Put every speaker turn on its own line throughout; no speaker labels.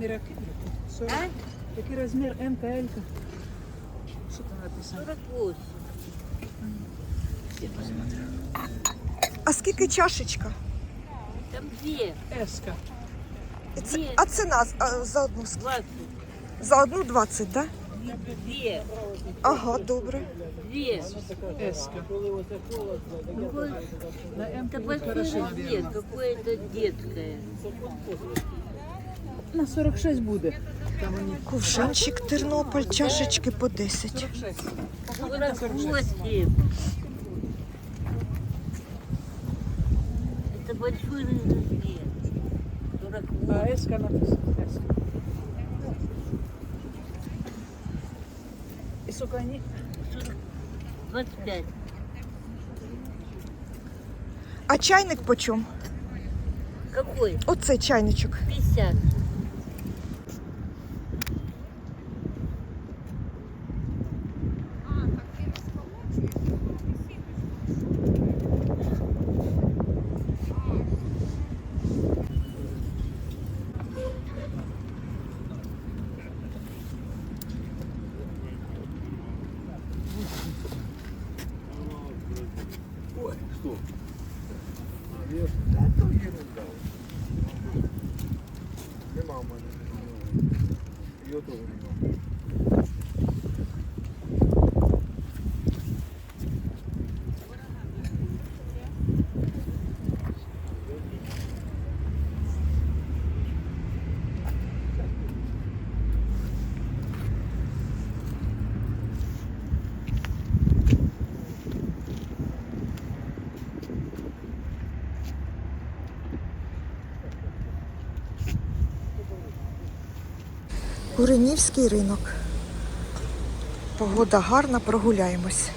розмір який? 40.
А?
Який розмір МТЛ? Що там написано?
48.
Я посмотрю.
А скільки чашечка?
Там две.
Еска.
І це-
Ні.
а ціна а, за одну ск-
20.
за одну 20. Да?
Две.
Ага, добре.
Две.
Еска.
Какой-
На М
большой размер, какое-то детское.
На 46 буде.
Кувшинчик Тернопіль, чашечки по 10.
46.
48. Это большой размер. 48.
А еска написано. І сколько вони?
25.
А чайник по чому?
Какой?
Оцей чайничок.
50.
Куренівський ринок. Погода гарна, прогуляємось.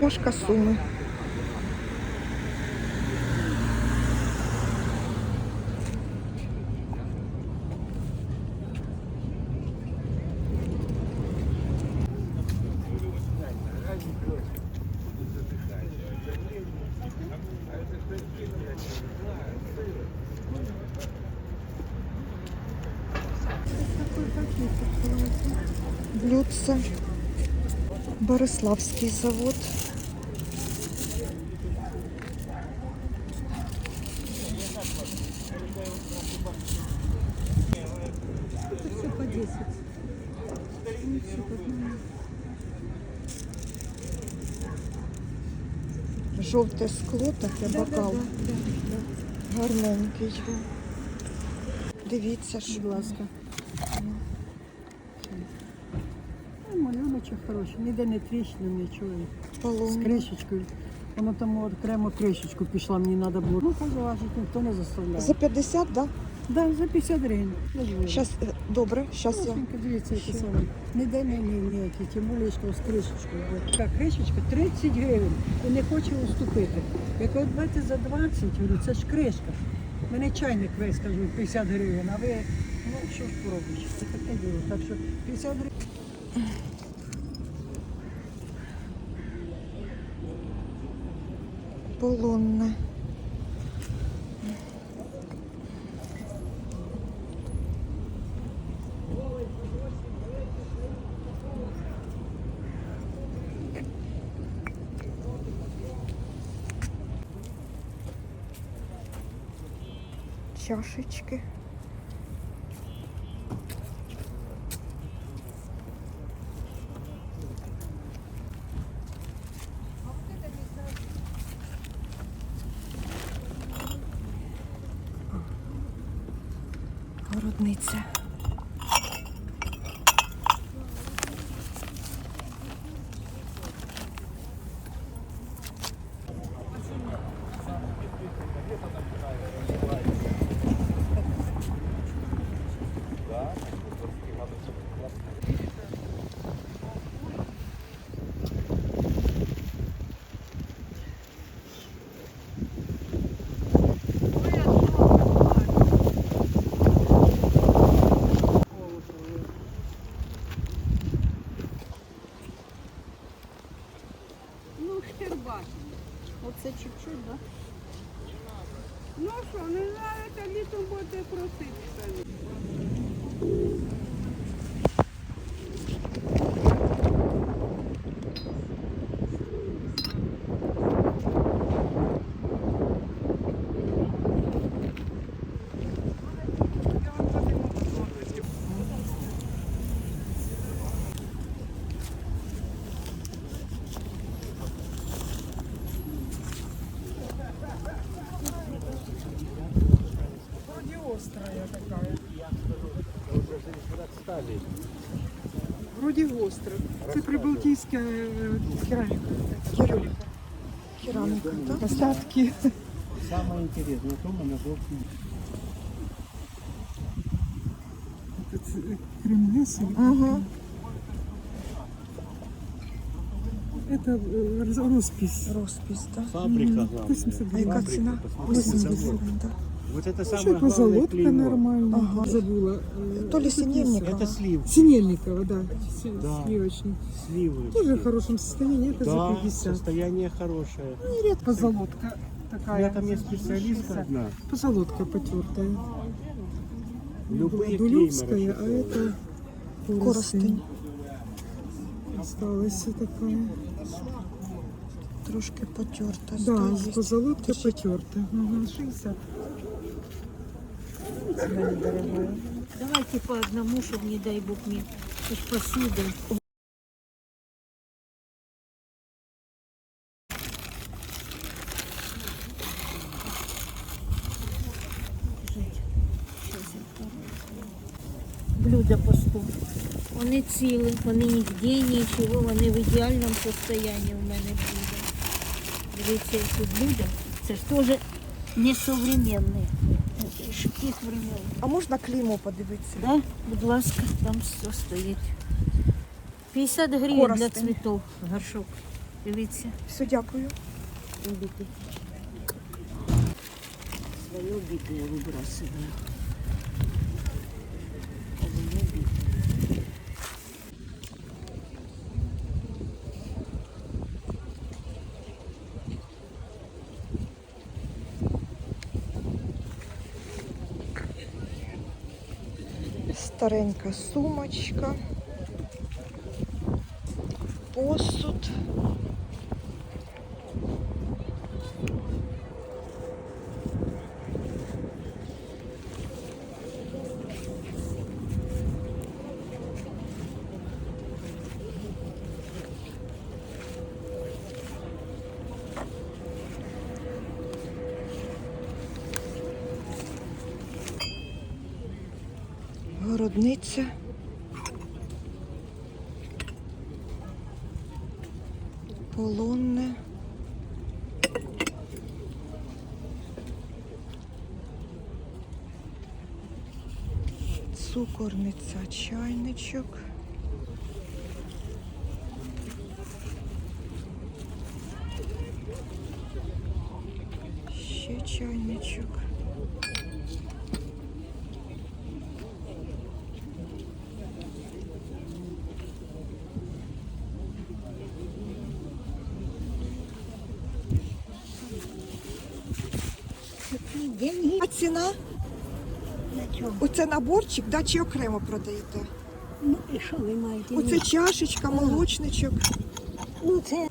Чашка суми. Блюдце. Бориславський завод.
Все по 10.
Жовте скло, таке бокал. Гарненький. Дивіться, що.
Ласка. Малюночок ніде не тріщина, нічого. З кришечкою. Воно там окремо кришечку пішла, мені треба було. Ну, хай заважить, ніхто не заставляє.
За 50, так? Да?
Да, за 50 гривень.
Щас, е, добре, щас я.
Дивіться, які саме. Ніде не ні, ніякі, тим більше що з кришечкою. Така кришечка 30 гривень і не хоче уступити. Як от давайте за 20, говорю, це ж кришка. Мене чайник весь, кажу, 50 гривень, а ви, ну що ж поробиш, це таке діло. Так що 50 гривень.
полонне. Чашечки.
Вроді гостро. Це прибалтійська е, кераміка.
Кераміка, так?
Остатки.
Самое интересное, то мы на жовтій.
Кремнесы.
Угу.
Это э, роз- роспись.
Розпис, так?
Фабрика главная.
80
А яка
Фабрика,
ціна?
посмотрите,
80
завод.
гривень, так.
Вот это
Ну,
самое главное
позолотка
клеймо.
нормальная.
Ага.
Забыла.
То ли Синельникова.
Это слив,
Синельникова, да.
Да.
Сливочный.
сливы.
Тоже в хорошем состоянии. Это
Да,
за 50.
состояние хорошее.
Позолотка такая.
Я там есть специалистка одна.
Позолотка потертая.
Любые
Дулевская, а это
Коростень.
Осталась такая.
Трошки потерта.
Да, позолотка потерта. Угу. 60. Цена недорогая.
Давайте по одному, чтобы, не дай бог, мне уж посуду. Блюда по 100. Вони цілі, вони нігде нічого, вони в ідеальному стані у мене блюда. Дивіться, які блюда. Це ж теж не современні. Це времен.
А можна клеймо подивитися?
Да, будь ласка, там все стоїть. 50 гривень для
Коростень.
цвітів горшок. Дивіться.
Все, дякую.
Любите. Своє бітне вибрасываю.
Старенька сумочка. Посуд. Городниця. Полонне. Цукорниця, чайничок. Ще чайничок. ціна? На чому? Оце наборчик, да, чи окремо продаєте?
Ну і що ви маєте?
Оце чашечка, молочничок.
Ну це.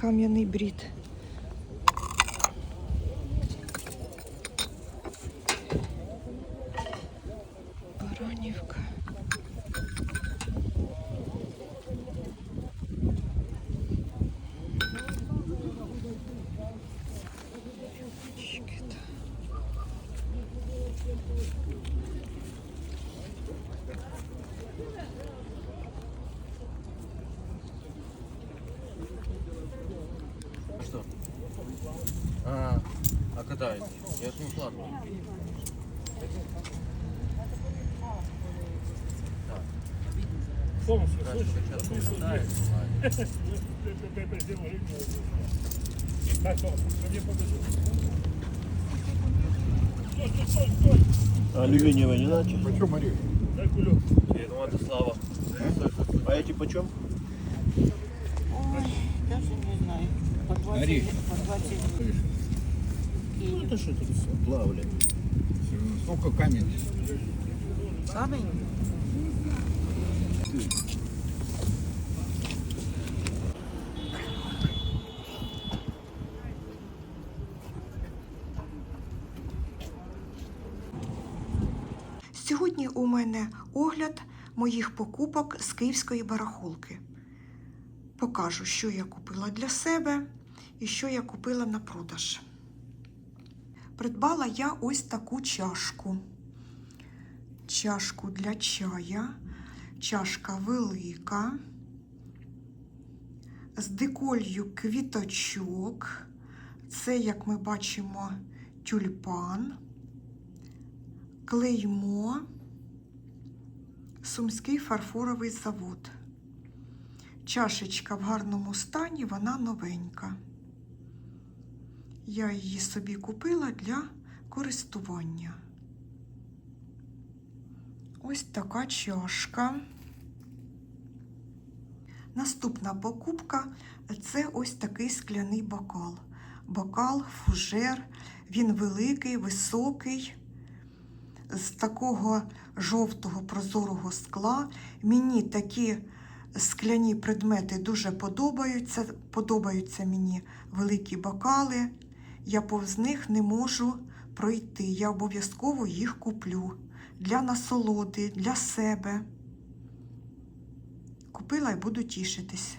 Кам'яний брід.
кидаю. Я ж не вкладу. Полностью, слышишь? Так, мне.
Алюминиевая не иначе?
Почем Мария? Дай кулек. Я думаю, это слава.
А эти почем?
Ой, даже не знаю. По 20, по 20.
Ну это что это все? Плавали.
Сколько камень?
Камень?
Сьогодні у мене огляд моїх покупок з київської барахолки. Покажу, що я купила для себе і що я купила на продаж. Придбала я ось таку чашку. Чашку для чая. Чашка велика. З деколью квіточок. Це, як ми бачимо, тюльпан клеймо, Сумський фарфоровий завод. Чашечка в гарному стані, вона новенька. Я її собі купила для користування. Ось така чашка. Наступна покупка це ось такий скляний бокал. Бокал, фужер, він великий, високий з такого жовтого прозорого скла. Мені такі скляні предмети дуже подобаються. Подобаються мені великі бокали. Я повз них не можу пройти. Я обов'язково їх куплю для насолоди, для себе. Купила і буду тішитись.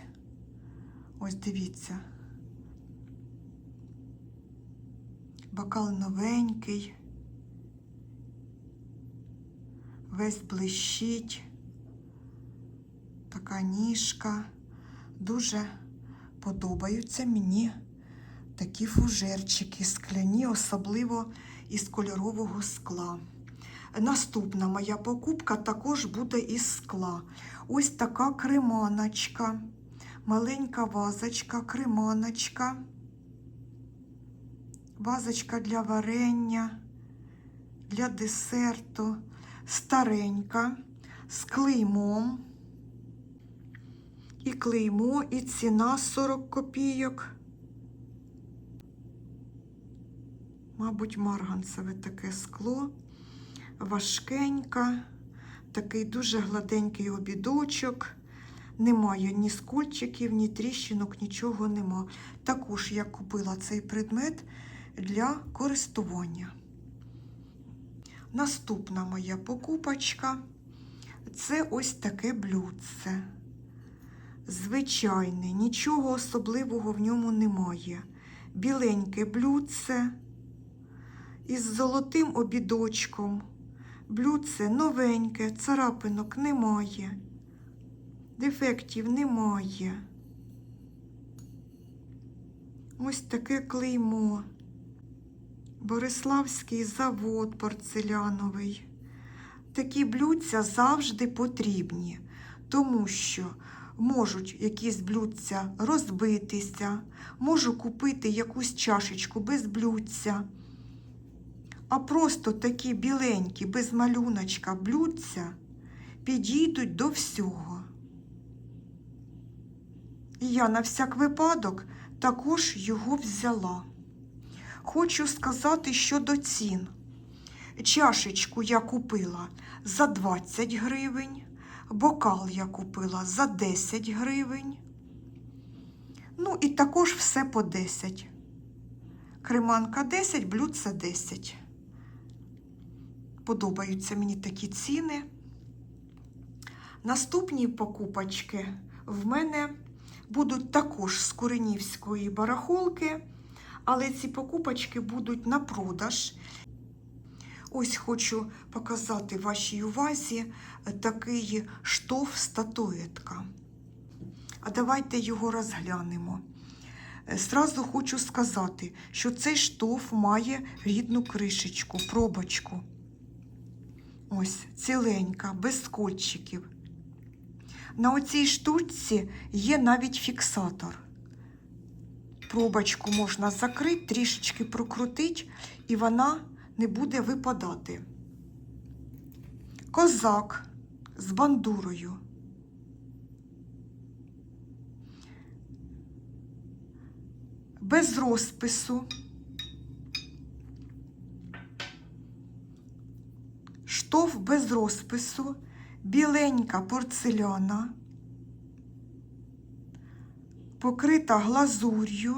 Ось дивіться. Бокал новенький. весь блищить, така ніжка. Дуже подобаються мені такі фужерчики скляні, особливо із кольорового скла. Наступна моя покупка також буде із скла. Ось така креманочка, маленька вазочка, креманочка, вазочка для варення, для десерту старенька з клеймом. І клеймо, і ціна 40 копійок. Мабуть, марганцеве таке скло, важкенька, такий дуже гладенький обідочок. Немає ні скольчиків, ні тріщинок, нічого нема. Також я купила цей предмет для користування. Наступна моя покупочка це ось таке блюдце. Звичайне, нічого особливого в ньому немає. Біленьке блюдце із золотим обідочком. Блюдце новеньке, царапинок немає, дефектів немає. Ось таке клеймо. Бориславський завод порцеляновий. Такі блюдця завжди потрібні, тому що можуть якісь блюдця розбитися, можу купити якусь чашечку без блюдця. А просто такі біленькі, без малюночка блюдця підійдуть до всього. І я на всяк випадок також його взяла. Хочу сказати щодо цін. Чашечку я купила за 20 гривень, бокал я купила за 10 гривень. Ну і також все по 10. Креманка 10, блюдце 10. Подобаються мені такі ціни. Наступні покупочки в мене будуть також з Куренівської барахолки, але ці покупочки будуть на продаж. Ось хочу показати вашій увазі такий штоф статуетка. А давайте його розглянемо. Зразу хочу сказати, що цей штоф має рідну кришечку, пробочку. Ось, ціленька, без скотчиків. На оцій штучці є навіть фіксатор. Пробочку можна закрити, трішечки прокрутити, і вона не буде випадати. Козак з бандурою. Без розпису. Штоф без розпису, біленька порцеляна, покрита глазур'ю,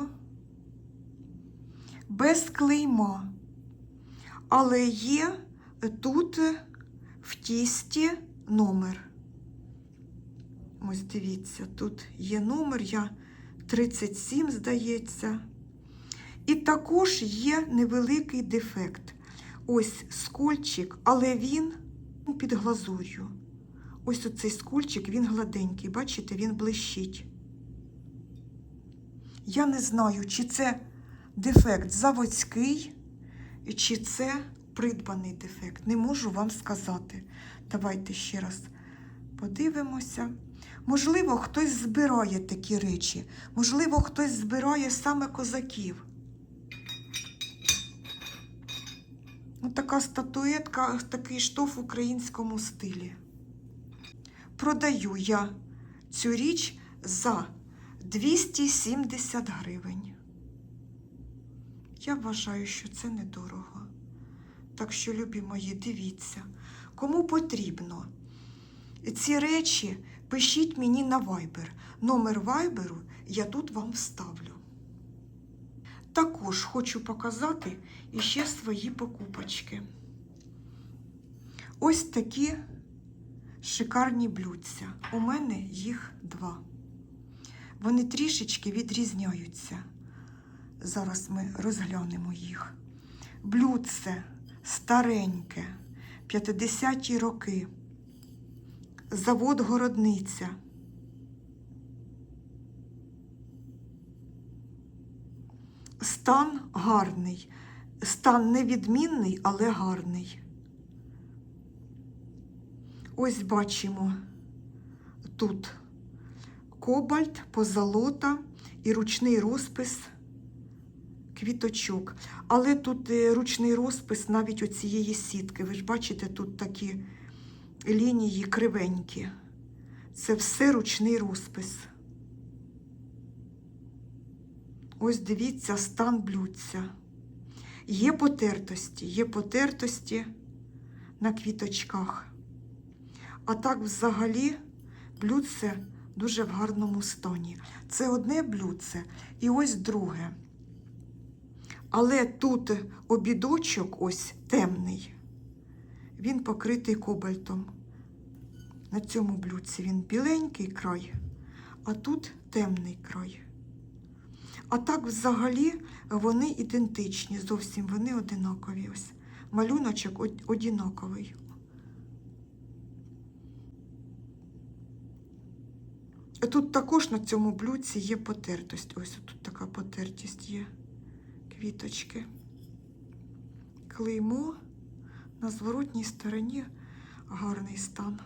без клейма. Але є тут в тісті номер. Ось дивіться, тут є номер, я 37, здається. І також є невеликий дефект. Ось скольчик, але він під глазур'ю. Ось оцей скольчик, він гладенький, бачите, він блищить. Я не знаю, чи це дефект заводський, чи це придбаний дефект. Не можу вам сказати. Давайте ще раз подивимося. Можливо, хтось збирає такі речі, можливо, хтось збирає саме козаків. Така статуетка, такий штоф в українському стилі. Продаю я цю річ за 270 гривень. Я вважаю, що це недорого. Так що, любі мої, дивіться, кому потрібно ці речі, пишіть мені на Viber. Номер Viber я тут вам вставлю. Також хочу показати іще свої покупочки. Ось такі шикарні блюдця. У мене їх два. Вони трішечки відрізняються. Зараз ми розглянемо їх. Блюдце стареньке, 50-ті роки. Завод Городниця. Стан гарний. Стан невідмінний, але гарний. Ось бачимо тут кобальт, позолота і ручний розпис квіточок. Але тут е, ручний розпис навіть оцієї сітки. Ви ж бачите, тут такі лінії кривенькі. Це все ручний розпис. Ось дивіться стан блюдця. Є потертості, є потертості на квіточках. А так взагалі блюдце дуже в гарному стані. Це одне блюдце і ось друге. Але тут обідочок ось темний. Він покритий кобальтом. На цьому блюдці він біленький край, а тут темний край. А так взагалі вони ідентичні, зовсім вони одинакові. Ось малюночок одинаковий. Тут також на цьому блюдці є потертость. Ось тут така потертість є. Квіточки. Клеймо на зворотній стороні гарний стан.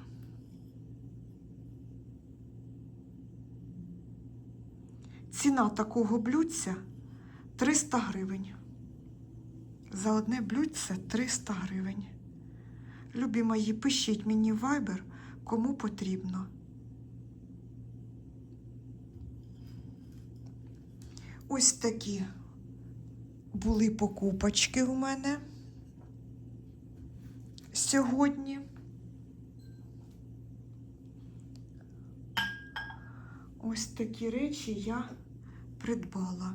Ціна такого блюдця 300 гривень. За одне блюдце 300 гривень. Любі мої, пишіть мені в Viber, кому потрібно. Ось такі були покупочки у мене сьогодні. Ось такі речі я придбала.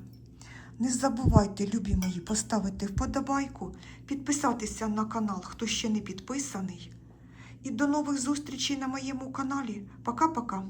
Не забувайте, любі мої, поставити вподобайку, підписатися на канал, хто ще не підписаний. І до нових зустрічей на моєму каналі. Пока-пока!